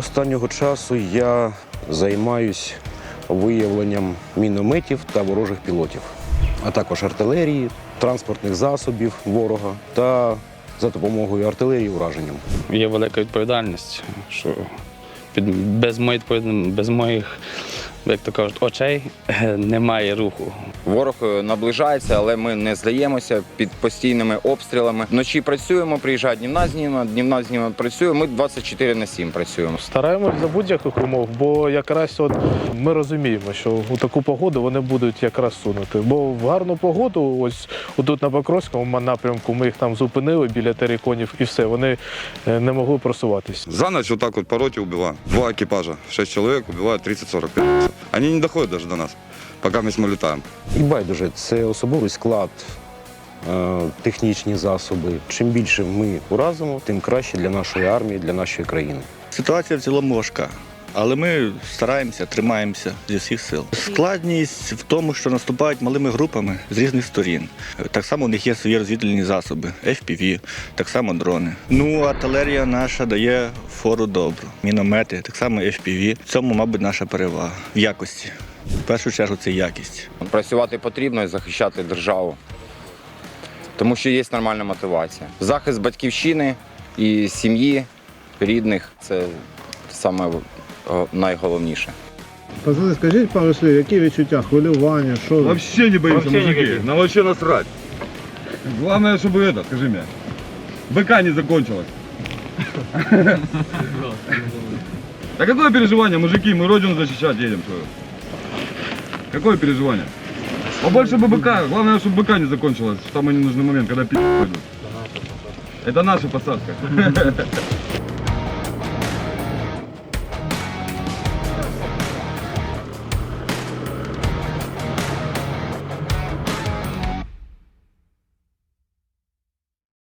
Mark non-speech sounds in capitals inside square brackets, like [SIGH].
Останнього часу я займаюсь виявленням мінометів та ворожих пілотів, а також артилерії, транспортних засобів ворога та за допомогою артилерії ураженням. Є велика відповідальність, що під, без, моїх, без моїх, як то кажуть, очей [LAUGHS] немає руху. Ворог е, наближається, але ми не здаємося під постійними обстрілами. Вночі працюємо, приїжджає днівна зніма, днівна зніма працює. Ми 24 на 7 працюємо. Стараємось за будь-яких умов, бо якраз от ми розуміємо, що у таку погоду вони будуть якраз сунути. Бо в гарну погоду, ось отут на Покровському напрямку, ми їх там зупинили біля териконів і все, вони е, не могли просуватися. За ночь вот так вот по роте убиваем. Два экипажа, шесть человек убивают 30-40 пиратов. Они не доходят даже до нас, пока мы летаем. І байдуже, це особовий склад, е, технічні засоби. Чим більше ми уразимо, тим краще для нашої армії, для нашої країни. Ситуація в цілому важка, але ми стараємося, тримаємося зі всіх сил. Складність в тому, що наступають малими групами з різних сторін. Так само у них є свої розвідувальні засоби, FPV, так само дрони. Ну, артилерія наша дає фору добру. Міномети, так само FPV. В цьому, мабуть, наша перевага в якості. В першу чергу це якість. Працювати потрібно і захищати державу, тому що є нормальна мотивація. Захист батьківщини і сім'ї, рідних це саме найголовніше. Пацани, скажіть пару слів, які відчуття, хвилювання, що ви? Вообще не боимся, мужики. Нам вообще насрать. Главное, чтобы это, скажи мне, БК не закончилось. Да какое переживание, мужики, мы родину защищать едем свою. Какое переживание? Побольше бы БК, главное, чтобы БК не закончилось в самый ненужный момент, когда пи*** пойдут. Это наша посадка.